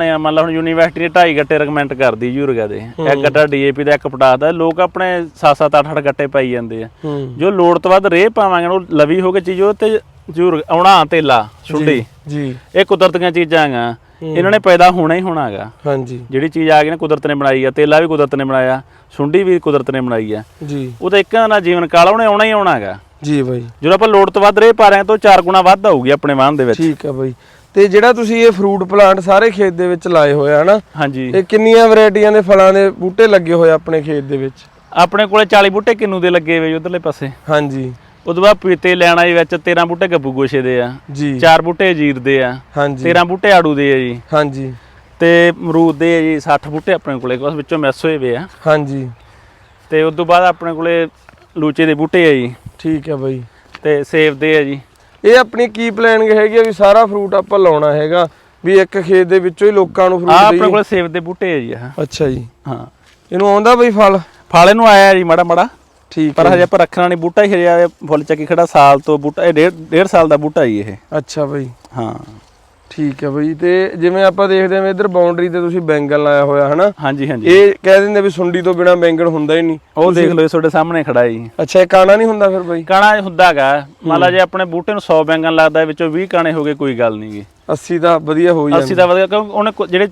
ਨੇ ਮੰਨ ਲਾ ਹੁਣ ਯੂਨੀਵਰਸਿਟੀ ਨੇ ਢਾਈ ਗੱਟੇ ਰეკਮੈਂਡ ਕਰਦੀ ਯੂਰਗਾ ਦੇ। ਇੱਕ ਗੱਟਾ ਡੀਏਪੀ ਦਾ ਇੱਕ ਪਟਾਸ ਦਾ ਲੋਕ ਆਪਣੇ 7-7 8-8 ਗੱਟੇ ਪਾਈ ਜਾਂਦੇ ਆ। ਜੋ ਲੋੜ ਤੋਂ ਵੱਧ ਰੇਹ ਪਾਵਾਂਗੇ ਉਹ ਲਵੀ ਹੋ ਕੇ ਚੀਜ਼ ਉਹ ਤੇ ਜ਼ਰੂਰ ਆਉਣਾ ਤੇਲਾ ਛੁੱਡੀ ਜੀ ਇਹ ਕੁਦਰਤੀਆਂ ਚੀਜ਼ਾਂ ਹੈਗਾ ਇਹਨਾਂ ਨੇ ਪੈਦਾ ਹੋਣਾ ਹੀ ਹੋਣਾ ਹੈਗਾ। ਹਾਂਜੀ। ਜਿਹੜੀ ਚੀਜ਼ ਆ ਗਈ ਨਾ ਕੁਦਰਤ ਨੇ ਬਣਾਈ ਆ ਤੇਲਾ ਵੀ ਕੁਦਰਤ ਨੇ ਬਣਾਇਆ ਸੁੰਡੀ ਵੀ ਕੁਦਰਤ ਨੇ ਬਣਾਈ ਆ। ਜੀ। ਉਹ ਤਾਂ ਇੱਕ ਨਾ ਜੀਵਨ ਕਾਲ ਆ, ਉਹਨੇ ਆਉਣਾ ਹੀ ਆਉਣਾ ਹੈਗਾ। ਜੀ ਬਾਈ। ਜਦੋਂ ਆਪਾਂ ਲੋੜ ਤੋਂ ਵੱਧ ਰੇਹ ਪਾ ਰਹੇ ਤਾਂ ਉਹ ਚਾਰ ਗੁਣਾ ਵੱਧ ਆਊਗੀ ਆਪਣੇ ਵਾਹਨ ਦੇ ਵਿੱਚ। ਠੀਕ ਆ ਬਾਈ। ਤੇ ਜਿਹੜਾ ਤੁਸੀਂ ਇਹ ਫਰੂਟ ਪਲਾਂਟ ਸਾਰੇ ਖੇਤ ਦੇ ਵਿੱਚ ਲਾਏ ਹੋਏ ਆ ਹਨਾ? ਹਾਂਜੀ। ਇਹ ਕਿੰਨੀਆਂ ਵੈਰਾਈਟੀਆਂ ਦੇ ਫਲਾਂ ਦੇ ਬੂਟੇ ਲੱਗੇ ਹੋਏ ਆ ਆਪਣੇ ਖੇਤ ਦੇ ਵਿੱਚ? ਆਪਣੇ ਕੋਲੇ 40 ਬੂਟੇ ਕਿੰਨੂ ਦੇ ਲੱਗੇ ਹੋਏ ਉਧਰਲੇ ਪਾਸੇ? ਹਾਂਜੀ। ਉਦੋਂ ਬਾਅਦ ਪੀਤੇ ਲੈਣਾ ਜੀ ਵਿੱਚ 13 ਬੂਟੇ ਗੱਬੂ ਗੋਸ਼ੇ ਦੇ ਆ। ਜੀ। ਚਾਰ ਬੂਟੇ ਜੀਰ ਦੇ ਆ। ਹਾਂਜੀ। 13 ਬੂਟੇ ਆੜੂ ਦੇ ਆ ਜੀ। ਹਾਂਜੀ। ਤੇ ਅਮਰੂਦ ਦੇ ਆ ਜੀ 60 ਬੂਟੇ ਆਪਣੇ ਕੋਲੇ ਉਸ ਵਿੱਚੋਂ ਮਿਸ ਹੋਏ ਵੇ ਆ। ਹਾਂਜੀ। ਤੇ ਤੋਂ ਬਾਅਦ ਆਪਣੇ ਕੋਲੇ ਲੂਚੇ ਦੇ ਬੂਟੇ ਆ ਜੀ। ਠੀਕ ਆ ਬਾਈ। ਤੇ ਸੇਬ ਦੇ ਆ ਜੀ। ਇਹ ਆਪਣੀ ਕੀ ਪਲਾਨਿੰਗ ਹੈਗੀ ਆ ਵੀ ਸਾਰਾ ਫਰੂਟ ਆਪਾਂ ਲਾਉਣਾ ਹੈਗਾ ਵੀ ਇੱਕ ਖੇਤ ਦੇ ਵਿੱਚੋਂ ਹੀ ਲੋਕਾਂ ਨੂੰ ਆ ਫਰੂਟ ਆਪਣੇ ਦੇਈਏ ਕੋਲੇ ਸੇਬ ਦੇ ਬੂਟੇ ਆ ਜੀ ਆਹ ਅੱਛਾ ਜੀ। ਹਾਂ। ਇਹਨੂੰ ਆਉਂਦਾ ਬਈ ਫਲ? ਫਾਲੇ ਨੂੰ ਆਇਆ ਜੀ ਮਾੜਾ ਮਾੜਾ। ਠੀਕ ਪਰ ਹੈ ਹਜੇ ਆਪਾਂ ਰੱਖਣਾ ਨਹੀਂ ਬੂਟਾ ਹੀ ਹਜੇ ਫੁੱਲ ਚੱਕੀ ਖੜਾ ਸਾਲ ਤੋਂ ਬੂਟਾ ਇਹ ਡੇਢ ਡੇਢ ਸਾਲ ਦਾ ਬੂਟਾ ਜੀ ਇਹ। ਅੱਛਾ ਬਈ। ਹਾਂ। ਠੀਕ ਹੈ ਬਈ ਤੇ ਜਿਵੇਂ ਆਪਾਂ ਦੇਖਦੇ ਹਾਂ ਇਧਰ ਬਾਉਂਡਰੀ ਤੇ ਤੁਸੀਂ ਬੈਂਗਣ ਲਾਇਆ ਹੋਇਆ ਹਨਾ? ਹਾਂਜੀ ਹਾਂਜੀ। ਇਹ ਕਹਿ ਦਿੰਦੇ ਵੀ ਸੁੰਡੀ ਤੋਂ ਬਿਨਾ ਬੈਂਗਣ ਹੁੰਦਾ ਹੀ ਨਹੀਂ। ਉਹ ਦੇਖ ਲਓ ਇਹ ਤੁਹਾਡੇ ਸਾਹਮਣੇ ਖੜਾ ਜੀ। ਅੱਛਾ ਇਹ ਕਾਣਾ ਨਹੀਂ ਹੁੰਦਾ ਫਿਰ ਬਈ? ਕਾਣਾ ਹੁੰਦਾਗਾ ਮੰਨ ਲਾ ਜੇ ਆਪਣੇ ਬੂਟੇ ਨੂੰ 100 ਬੈਂਗਣ ਲੱਗਦਾ ਵਿੱਚੋਂ 20 ਕਾਣੇ ਹੋ ਗਏ ਕੋਈ ਗੱਲ ਨਹੀਂ ਗੀ। 80 ਦਾ ਵਧੀਆ ਹੋ ਜਾਂਦਾ ਅਸੀਂ ਤਾਂ ਵਧੀਆ ਕਿਉਂਕਿ ਉਹਨੇ ਜਿਹੜੇ